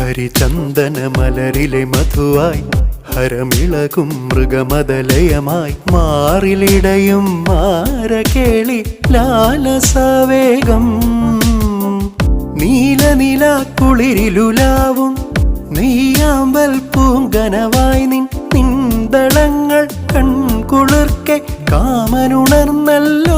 ഹരിചന്ദനമലരിലെ മധുവായി ഹരമിളകും മൃഗമതലയമായി മാറിലിടയും മാരകേളി ലാലസവേഗം. നീലനില കുളിരിലുലാവും നെയ്യാമ്പൽ പൂങ്കനവായി നിൻ നിന്തളങ്ങൾ കൺകുളിർക്കെ കാമനുണർന്നല്ല